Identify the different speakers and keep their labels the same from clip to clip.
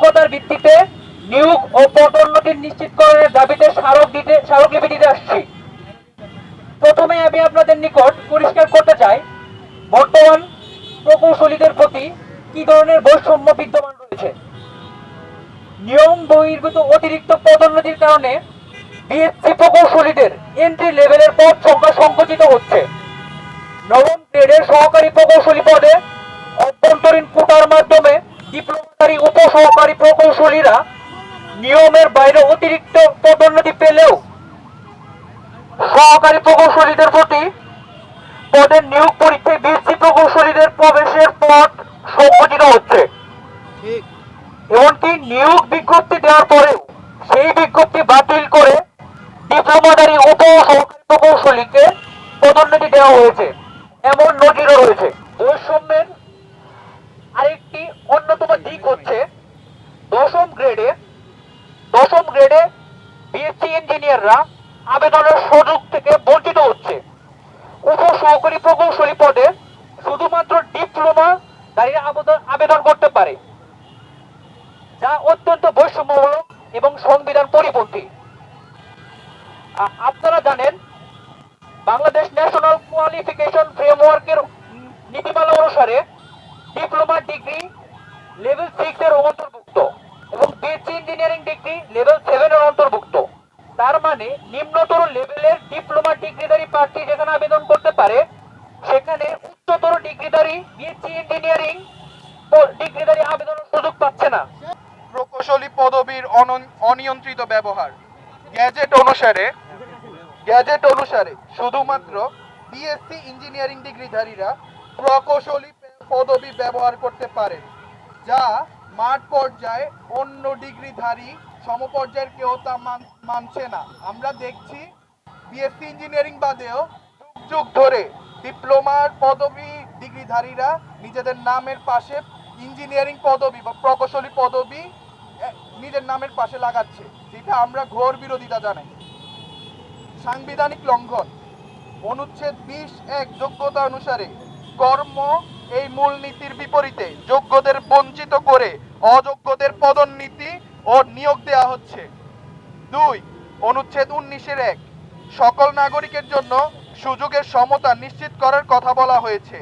Speaker 1: যোগ্যতার ভিত্তিতে নিয়োগ ও পদোন্নতি নিশ্চিতকরণের দাবিতে স্মারক দিতে স্মারকলিপি দিতে আসছি। প্রথমে আমি আপনাদের নিকট পরিষ্কার করতে চাই, বর্তমান প্রকৌশলীদের প্রতি কি ধরনের বৈষম্য বিদ্যমান রয়েছে? নিয়ম বহির্ভূত অতিরিক্ত পদোন্নতির কারণে বিএসসি প্রকৌশলীদের এন্ট্রি লেভেলের পদ সংখ্যা সংকুচিত হচ্ছে। নবম গ্রেডের সহকারী প্রকৌশলী পদে অভ্যন্তরীণ কোটার মাধ্যমে ডিপ্লোমাধারী উপসহকারী প্রকৌশলীরা নিয়মের বাইরে অতিরিক্ত পদোন্নতি পেলেও সহকারী প্রকৌশলীদের প্রতি পদের নিয়োগ পরীক্ষায় বিএসসি প্রকৌশলীদের প্রবেশের পথ সংকুচিত হচ্ছে। এমনকি নিয়োগ বিজ্ঞপ্তি দেওয়ার পরেও সেই বিজ্ঞপ্তি বাতিল করে ডিপ্লোমাধারী উপ সহকারী প্রকৌশলীকে পদোন্নতি দেওয়া হয়েছে। এমন নজিরও রয়েছে। বৈষম্যের আরেকটি অন্যতম দিক হচ্ছে দশম গ্রেডে দশম গ্রেডে বিএসসি ইঞ্জিনিয়াররা আবেদনের সুযোগ থেকে বঞ্চিত হচ্ছে। উপ সহকারী প্রকৌশলী পদে শুধুমাত্র ডিপ্লোমা আবেদন আবেদন করতে পারে, যা অত্যন্ত বৈষম্যমূলক এবং সংবিধান পরিপন্থী। আপনারা জানেন, বাংলাদেশ ন্যাশনাল কোয়ালিফিকেশন ফ্রেমওয়ার্কের নীতিমালা অনুসারে ডিপ্লোমা ডিগ্রি লেভেল সিক্স অন্তর্ভুক্ত। BSc engineering degree level seven এর অন্তর্ভুক্ত। তার মানে নিম্নতর লেভেলের ডিপ্লোমা ডিগ্রিধারী প্রার্থী যেখানে আবেদন করতে পারে, সেখানে উচ্চতর ডিগ্রিধারী বিএসসি ইঞ্জিনিয়ারিং ডিগ্রিধারী আবেদনের সুযোগ পাচ্ছে না।
Speaker 2: প্রকৌশলী পদবীর অনিয়ন্ত্রিত ব্যবহার। গ্যাজেট অনুসারে গ্যাজেট অনুসারে শুধুমাত্র বিএসসি ইঞ্জিনিয়ারিং ডিগ্রিধারীরা প্রকৌশলী পদবী ব্যবহার করতে পারেন যা মাঠ পর্যায়ে অন্য ডিগ্রিধারী সমপর্যায়ের কেউ তা মান- মানছে না। আমরা দেখছি বিএসসি ইঞ্জিনিয়ারিং বাদেও যুগ যুগ ধরে ডিপ্লোমার পদবী ডিগ্রিধারীরা নিজেদের নামের পাশে ইঞ্জিনিয়ারিং পদবী বা প্রকৌশলী পদবী নিজের নামের পাশে লাগাচ্ছে। যেটা আমরা ঘোর বিরোধিতা জানাই। সাংবিধানিক লঙ্ঘন। অনুচ্ছেদ বিশ এক যোগ্যতা অনুসারে কর্ম এই মূলনীতির বিপরীতে যোগ্যদের বঞ্চিত করে অযোগ্যদের পদোন্নতি ও নিয়োগ দেওয়া হচ্ছে। দুই, অনুচ্ছেদ উনিশের এক, সকল নাগরিকের জন্য সুযোগের সমতা নিশ্চিত করার কথা বলা হয়েছে,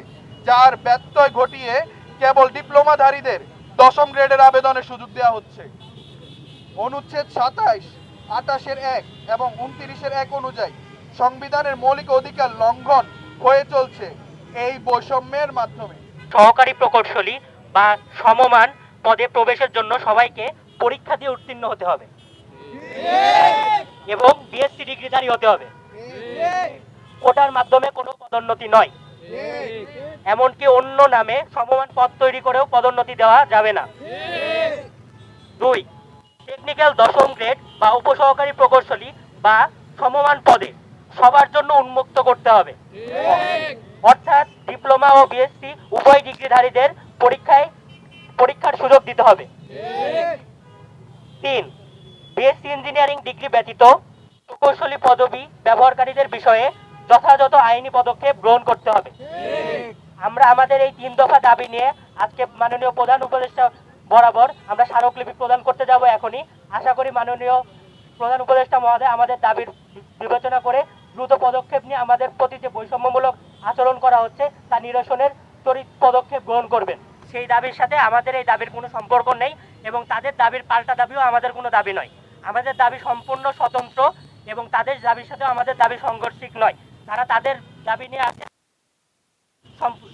Speaker 2: যার ব্যত্যয় ঘটিয়ে কেবল ডিপ্লোমাধারীদের দশম গ্রেডের আবেদনের সুযোগ দেওয়া হচ্ছে। অনুচ্ছেদ সাতাইশ আটাশের এক এবং উনত্রিশের এক অনুযায়ী সংবিধানের মৌলিক অধিকার লঙ্ঘন হয়ে চলছে। এই বৈষম্যের মাধ্যমে।
Speaker 3: সহকারী প্রকৌশলী বা সমমান পদে প্রবেশের জন্য সবাইকে পরীক্ষা দিয়ে উত্তীর্ণ হতে হবে। এবং বিএসসি ডিগ্রিধারী হতে হবে। কোটার মাধ্যমে কোনো পদোন্নতি নয়। এমনকি অন্য নামে সমমান পদ তৈরি করেও পদোন্নতি দেওয়া যাবে না। দুই টেকনিক্যাল দশম গ্রেড বা উপসহকারী প্রকৌশলী বা সমমান পদে সবার জন্য উন্মুক্ত করতে হবে। অর্থাৎ ডিপ্লোমা ও বিএসসি উভয় ডিগ্রিধারীদের পরীক্ষায়, পরীক্ষার সুযোগ দিতে হবে। তিন বিএসসি ইঞ্জিনিয়ারিং ডিগ্রি ব্যতীত প্রকৌশলী পদবি ব্যবহারকারীদের বিষয়ে যথাযথ আইনি পদক্ষেপ গ্রহণ করতে হবে। আমরা আমাদের এই তিন দফা দাবি নিয়ে আজকে মাননীয় প্রধান উপদেষ্টা বরাবর আমরা স্মারকলিপি প্রদান করতে যাব এখনই। আশা করি মাননীয় প্রধান উপদেষ্টা মহোদয় আমাদের দাবির বিবেচনা করে দ্রুত পদক্ষেপ নিয়ে আমাদের প্রতি যে বৈষম্যমূলক করা হচ্ছে তা নিরসনের ত্বরিত পদক্ষেপ গ্রহণ করবেন। সেই দাবির সাথে আমাদের এই দাবির কোনো সম্পর্ক নেই এবং তাদের দাবির পাল্টা দাবিও আমাদের কোনো দাবি নয়। আমাদের দাবি সম্পূর্ণ স্বতন্ত্র এবং তাদের দাবির সাথেও আমাদের দাবি সংঘর্ষিক নয়। তারা তাদের দাবি নিয়ে আছে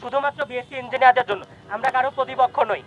Speaker 3: শুধুমাত্র বিএসসি ইঞ্জিনিয়ারদের জন্য। আমরা কারও প্রতিপক্ষ নই।